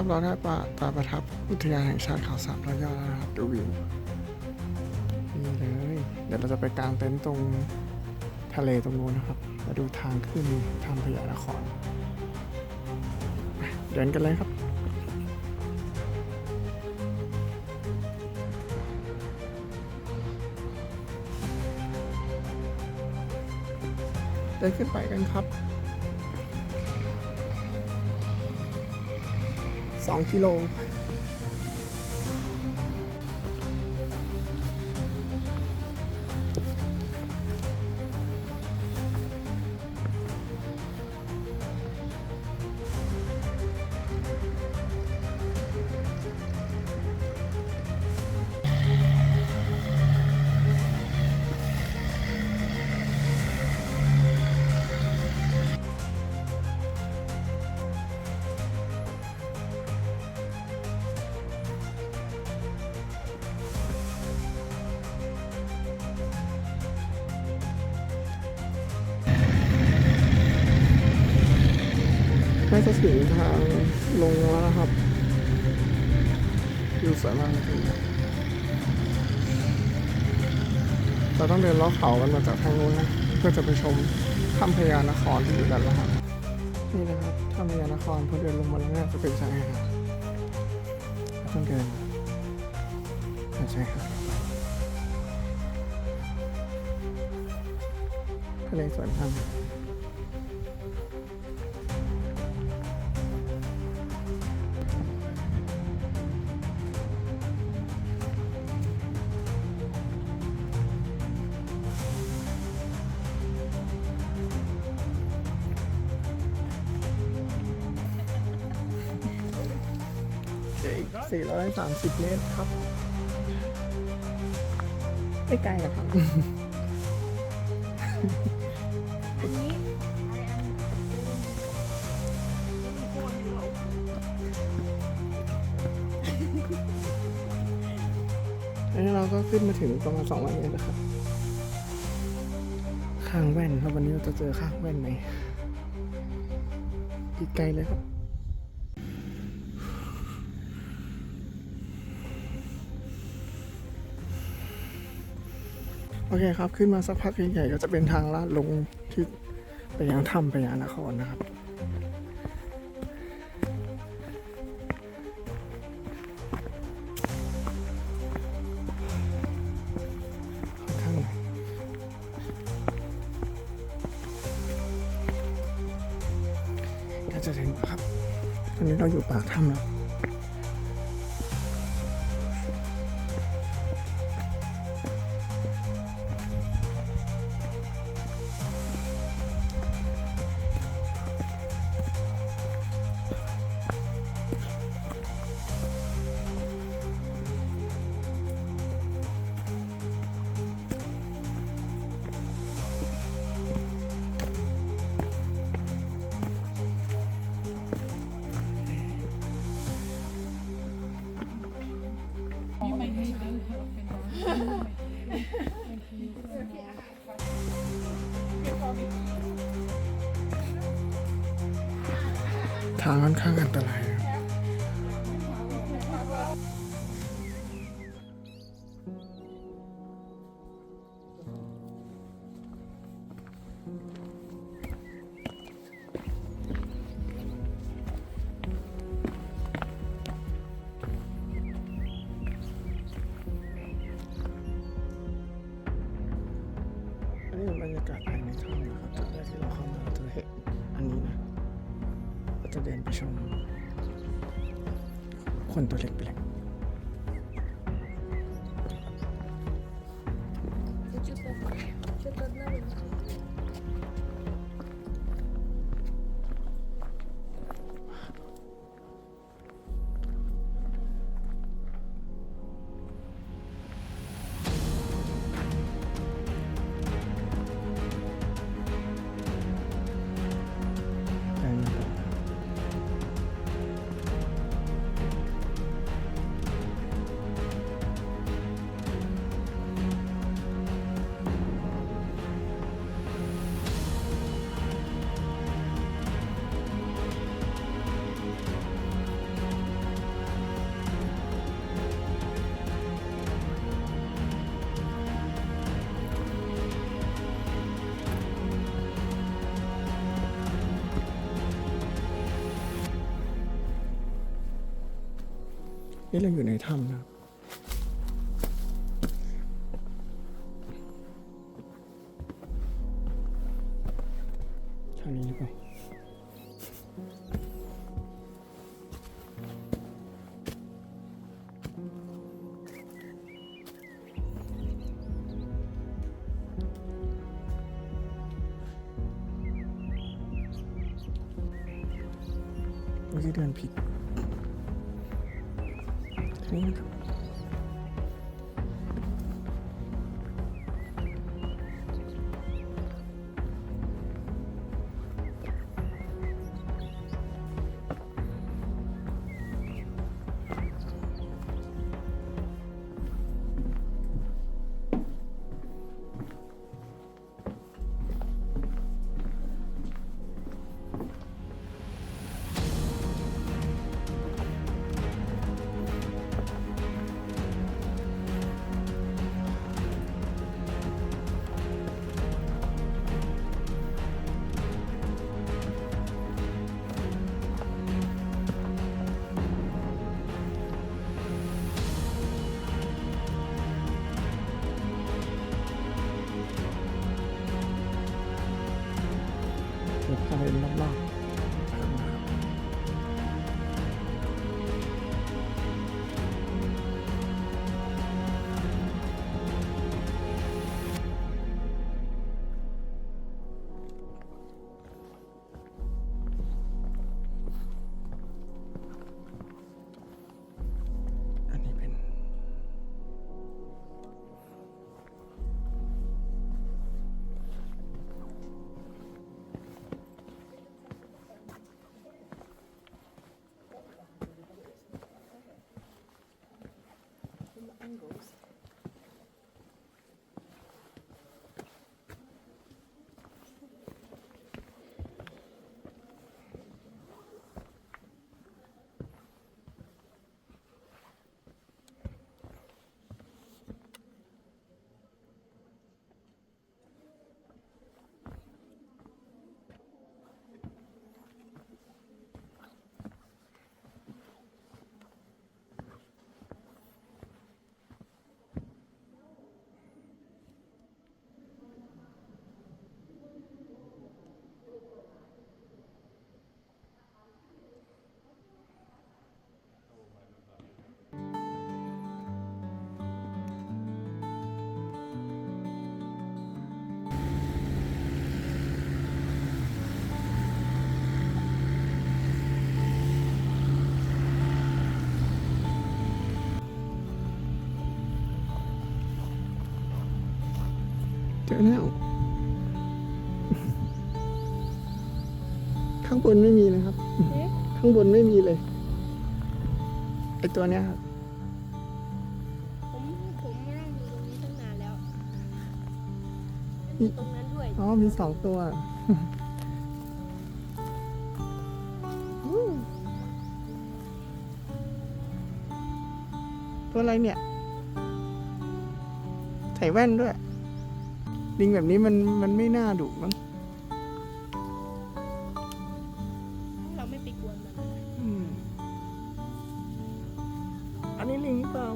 ครับเราได้ป่าป่าประทับอุทยานแห่งชาติเขาสามร้อยยอดแล้วนะครับดูวิวนี่เลย เดี๋ยวเราจะไปกางเต็นท์ตรงทะเลตรงนู้นนะครับมาดูทางขึ้นทางพญานครเดินกันเลยครับเดินขึ้นไปกันครับ สองกิโล ถึงทางลงแล้วนะครับอยู่สวยมากเลยเราต้องเดินลาะเขากันมาจากทางโน้นนะเพื่อจะไปชมถ้ำพญานครที่อยู่ด้านล่างนี่นะครับถ้ำพญานครพอเดินลงมาแล้วเนี่ยจะเป็นชายหาดต้องเดินผ่านชายหาดทะเลสวยมาก 30 เมตรครับ ไม่ไกลหรอกครับ อันนี้อันนี้เราก็ขึ้นมาถึงประมาณ200เมตรแล้วครับ ข้างแว่นครับวันนี้เราจะเจอข้างแว่นไหมอีกไกลเลยครับ โอเคครับ ขึ้นมาสักพักใหญ่ๆก็จะเป็นทางลาดลงที่ไปยังถ้ำไปยังนครนะครับข้างในก็จะถึงแล้วครับ ตอนนี้เราอยู่ปากถ้ำแล้ว จะเดินไปชมคนตัวเล็กไปเลย นี่เราอยู่ในถ้ำนะ ทา งนี้น แล้วข้างบนไม่มีนะครับเอ๊ะข้างบนไม่มีเลย ไอตัวเนี้ยครับ ผมผมมานั่งอยู่ตรงนี้ตั้งนานแล้วมันอยู่ตรงนั้นด้วยอ๋อ มีสองตัวอืมตัวอะไรเนี่ย ใส่แว่นด้วย ลิงแบบนี้มันมันไม่น่าดุมั้งเราไม่ไปกวนมันนะอืมอันนี้ลิงหรือเปล่า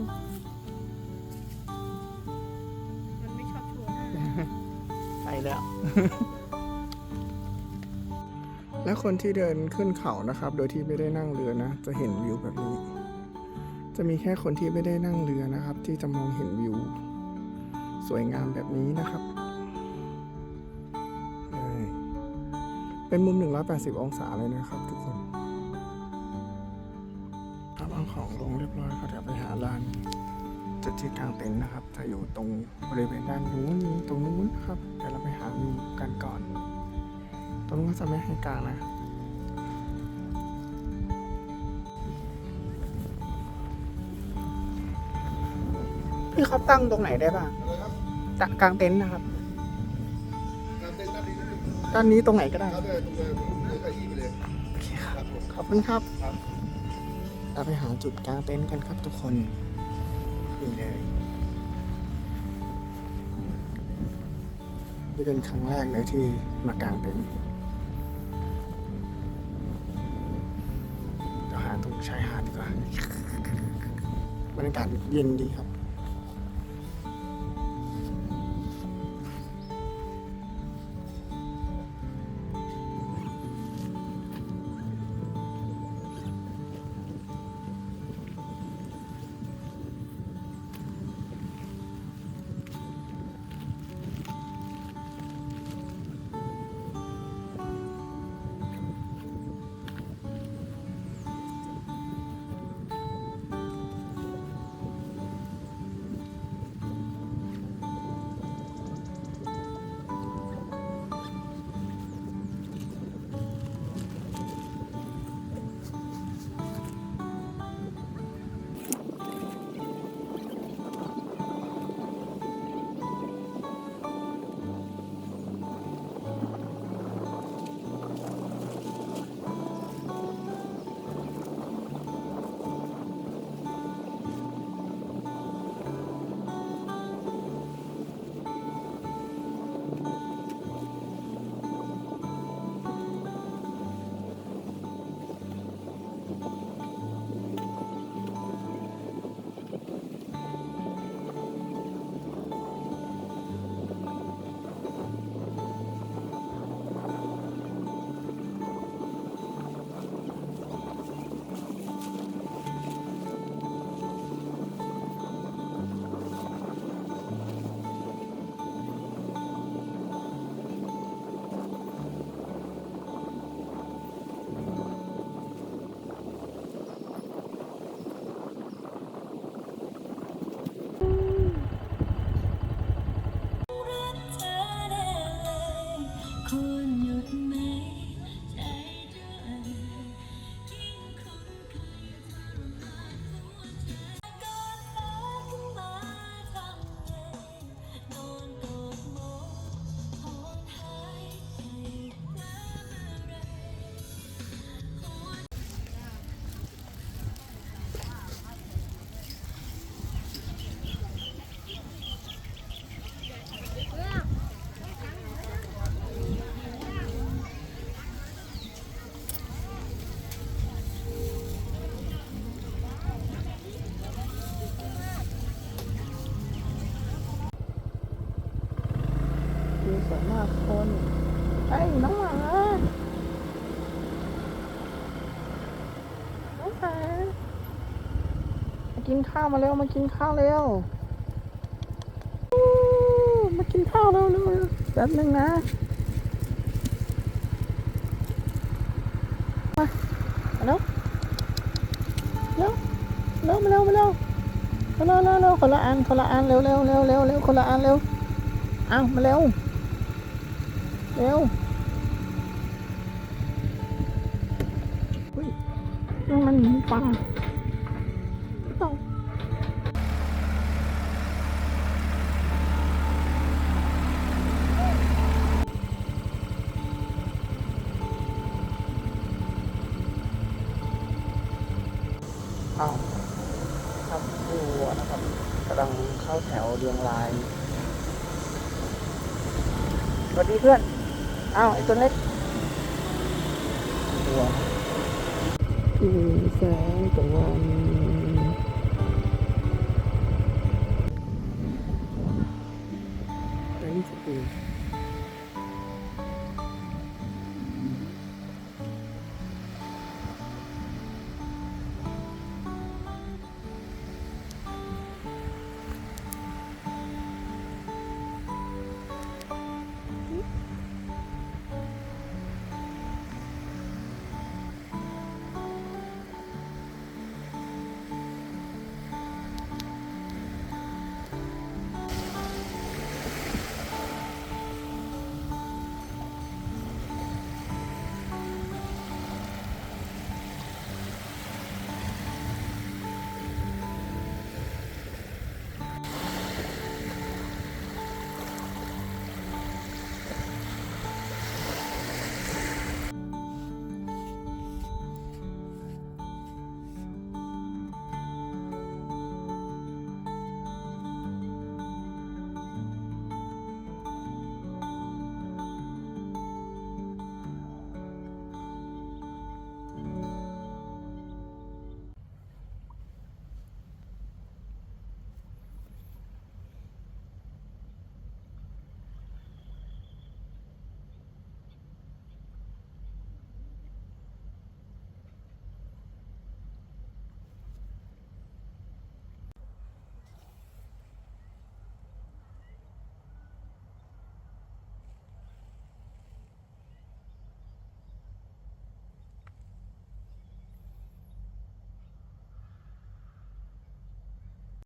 มันไม่ชอบโชว์หน้าไปแล้ว และคนที่เดินขึ้นเขานะครับ โดยที่ไม่ได้นั่งเรือนะ จะเห็นวิวแบบนี้ จะมีแค่คนที่ไม่ได้นั่งเรือนะครับ ที่จะมองเห็นวิว สวยงามแบบนี้นะครับ เป็นมุม 180 องศาเลยนะครับทุกคนครับเอาของลงเรียบร้อยก็เดี๋ยวไปหาลานจุดที่กางเต็นท์นะครับ จะอยู่ตรงบริเวณด้านนู้นตรงนู้นนะครับเดี๋ยวเราไปหาวิวกันก่อน ตรงนู้นก็จะไม่ให้กางนะพี่เขาตั้งตรงไหนได้บ้างตะกลางเต็นท์นะครับ ด้านนี้ตรงไหนก็ได้ครับเดินตรงเลยผมเลือกเก้าอี้ไปเลยโอเคครับ ครับผมขอบคุณครับ ครับ เราไปหาจุดกลางเต็นท์กันครับทุกคนนี่เลยนี่เป็นครั้งแรกเลยที่มากางเต็นท์เดี๋ยวหาตรงชายหาดดีกว่าบรรยากาศเย็นดีครับ มากคนไอ้ยน้องหมาน้องหมามากินข้าวมาเร็วมากินข้าวเร็วมากินข้าวเร็วเร็วแป๊บนึงนะมาเร็วเร็วเร็วมาเร็วมาเร็วมาเร็วเร็วเร็วคนละอันคนละอันเร็วเร็วเร็วเร็วเร็วคนละอันเร็วเอามาเร็ว เร็วเฮ้ยนั่นมันหมูป่าเอาเอาครับดูวัวนะครับกำลังเข้าแถวเรียงรายสวัสดีเพื่อน อ้าวไอ้ตัว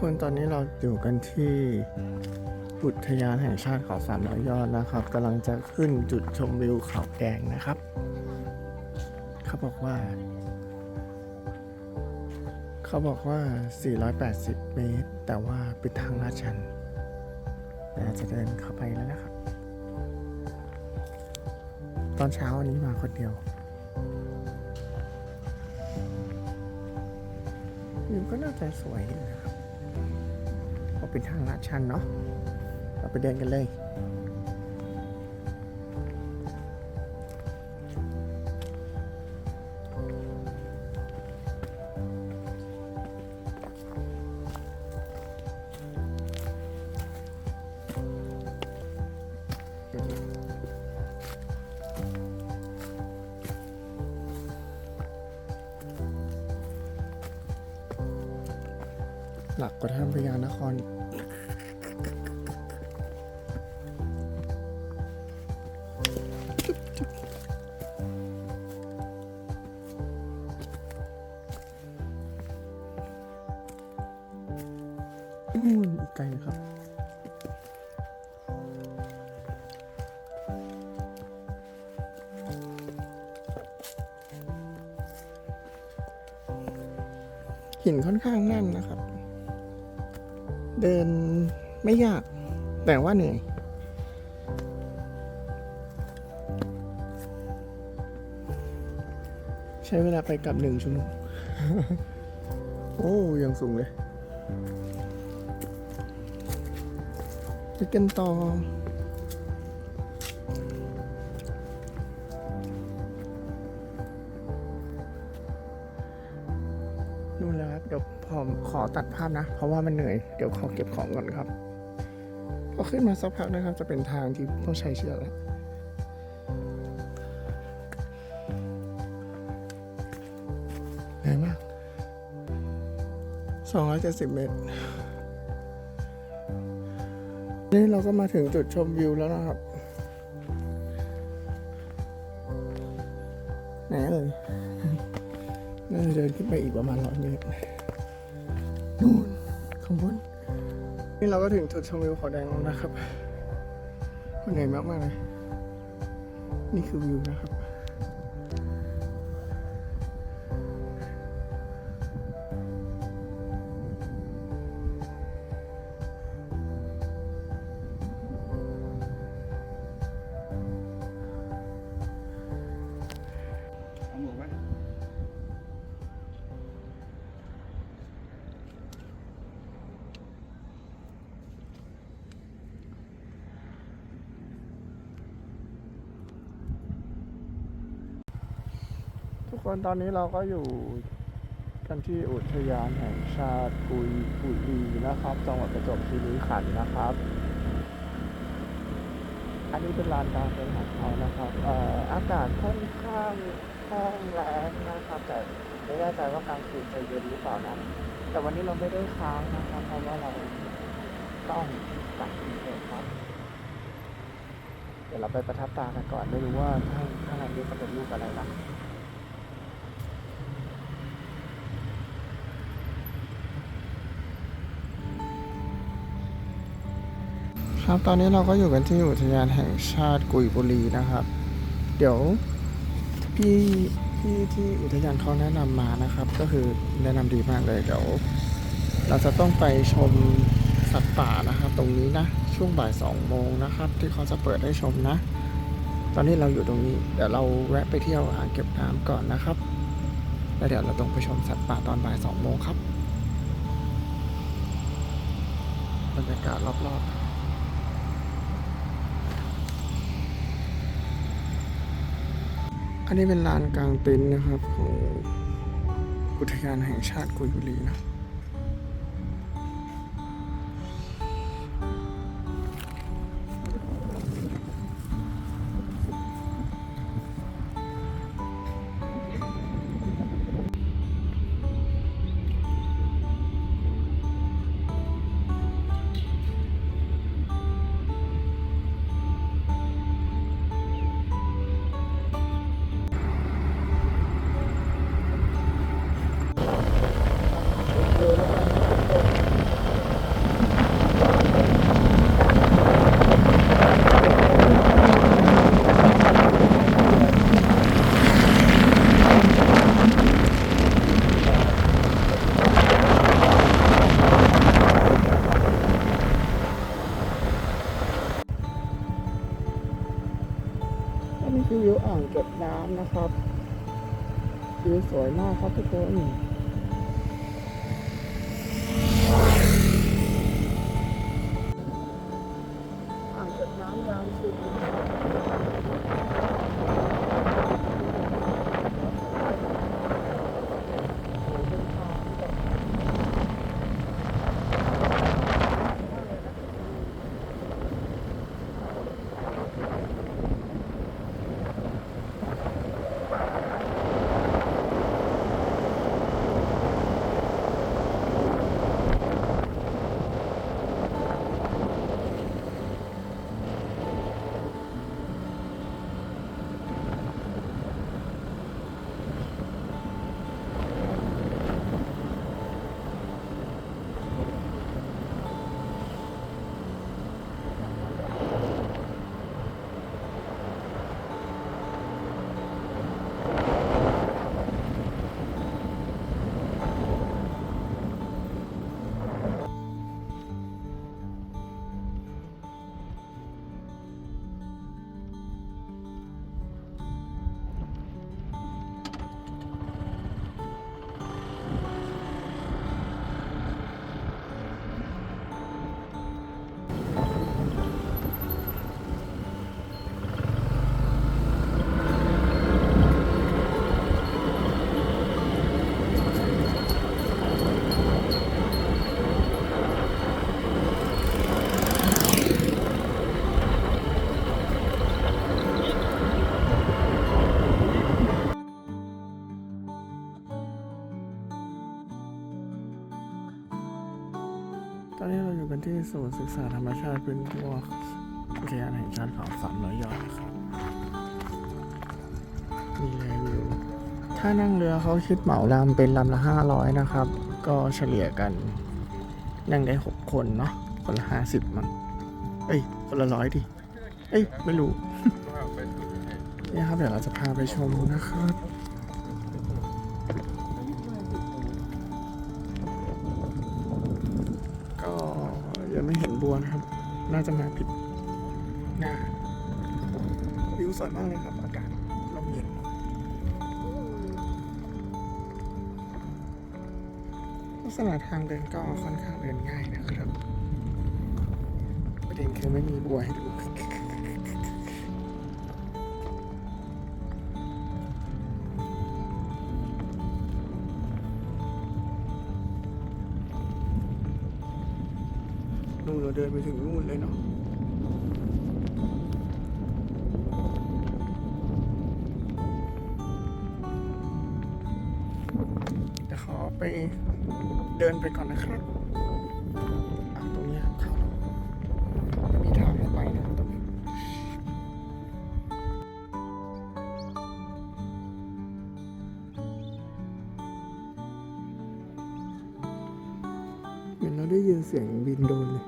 คนตอนนี้เราอยู่กันที่อุทยานแห่งชาติเขาสามร้อยยอดนะครับกำลังจะขึ้นจุดชมวิวเขาแกงนะครับ เขาบอกว่า เขาบอกว่า 480 เมตร แต่ว่าเป็นทางลาดชันแต่จะเดินเข้าไปแล้วนะครับ ตอนเช้าวันนี้มาคนเดียววิวก็น่าจะสวยนะครับ เป็นทางลาดชันเนาะ เราไปเดินกันเลย หลักกว่าท่านพญานคร ว่าเหนื่อย ใช้เวลาไปกลับหนึ่งชั่วโมงโอ้ยังสูงเลยไปกันต่อนู่นแล้วครับ เดี๋ยวผมขอตัดภาพนะ เพราะว่ามันเหนื่อย เดี๋ยวขอเก็บของก่อนครับ พอขึ้นมาสักพักนะครับ จะเป็นทางที่ต้องใช้เชือกแล้วเหนื่อยมาก 270 เมตร นี่เราก็มาถึงจุดชมวิวแล้วนะครับ ไหนเอ่ยน่าจะเดินขึ้นไปอีกประมาณร้อยเมตร นี่เราก็ถึงจุดชมวิวเขาแดงแล้วนะครับมันเหนื่อยมากมากๆเลยนี่คือวิวนะครับ ตอนนี้เราก็อยู่กันที่อุทยานแห่งชาติกุยบุรีนะครับ จังหวัดประจวบคีรีขันธ์นะครับ อันนี้เป็นลานกลางเต็นท์ของเขานะครับเอ่ออากาศค่อนข้างแห้งแล้งนะครับแต่ไม่แน่ใจว่ากลางคืนจะเย็นหรือเปล่านะแต่วันนี้เราไม่ได้ค้างนะครับ เพราะว่าเราต้องกลับกรุงเทพครับ เดี๋ยวเราไปประทับตากันก่อนไม่รู้ว่าข้างข้างในนี้จะเป็นรูปอะไรนะ ครับตอนนี้เราก็อยู่กันที่อุทยานแห่งชาติกุยบุรีนะครับ เดี๋ยวพี่พี่ที่อุทยานเขาแนะนำมานะครับ ก็คือแนะนำดีมากเลยเดี๋ยวเราจะต้องไปชมสัตว์ป่านะครับตรงนี้นะช่วงบ่ายสองโมงนะครับ ที่เขาจะเปิดให้ชมนะ ตอนนี้เราอยู่ตรงนี้ เดี๋ยวเราแวะไปเที่ยวอ่างเก็บน้ำก่อนนะครับแล้วเดี๋ยวเราต้องไปชมสัตว์ป่าตอนบ่ายสองโมงครับบรรยากาศรอบๆ อันนี้เป็นลานกลางเต็นท์นะครับของอุทยานแห่งชาติกุยบุรีนะ เก็บน้ำนะครับวิวสวยมากครับทุกคน ศูนย์ศึกษาธรรมชาติพื้นพวอุทยานแห่งชาติเขาสามร้อยยอดครับนี่เลยวิวถ้านั่งเรือเขาคิดเหมาลำเป็นลำละห้าร้อยนะครับ ก็เฉลี่ยกัน นั่งได้หกคนเนาะคนละห้าสิบมั้งเอ้ย คนละร้อยดิ เอ้ย ไม่รู้ เนี่ยครับ เดี๋ยวเราจะพาไปชมนะครับ น่าจะมาผิดหน้าวิวสวยมากเลยครับ อากาศลมเย็นลักษณะทางเดินก็ค่อนข้างเดินง่ายนะครับ ประเด็นคือไม่มีบัวให้ดูนู่นเราเดินไปถึงนู่นเลยเนาะ ดินไปก่อนนะครับตรงนี้ครับเขาไม่มีทางให้ไปนะครับตรงนี้เหมือนเราได้ยินเสียงบินโดนเลย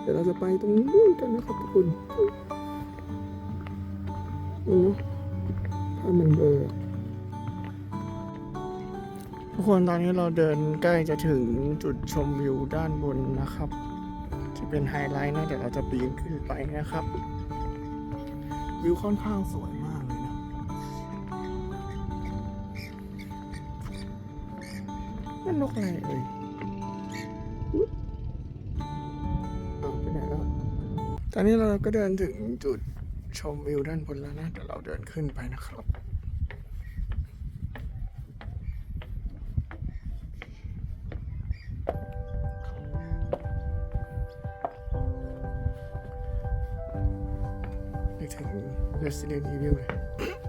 เดี๋ยวเราจะไปตรงนู้นกันนะครับทุกคนนี่เนาะถ้ามันเบลอ ทุกคนตอนนี้เราเดินใกล้จะถึงจุดชมวิวด้านบนนะครับ จะเป็นไฮไลท์นะเดี๋ยวเราจะปีนขึ้นไปนะครับ วิวค่อนข้างสวยมากเลยนะ นั่นนกอะไรเอ่ยเอาไปไหนแล้ว ตอนนี้เราก็เดินถึงจุดชมวิวด้านบนแล้วนะเดี๋ยวเราเดินขึ้นไปนะครับ ไปถึง Resident Evil เลย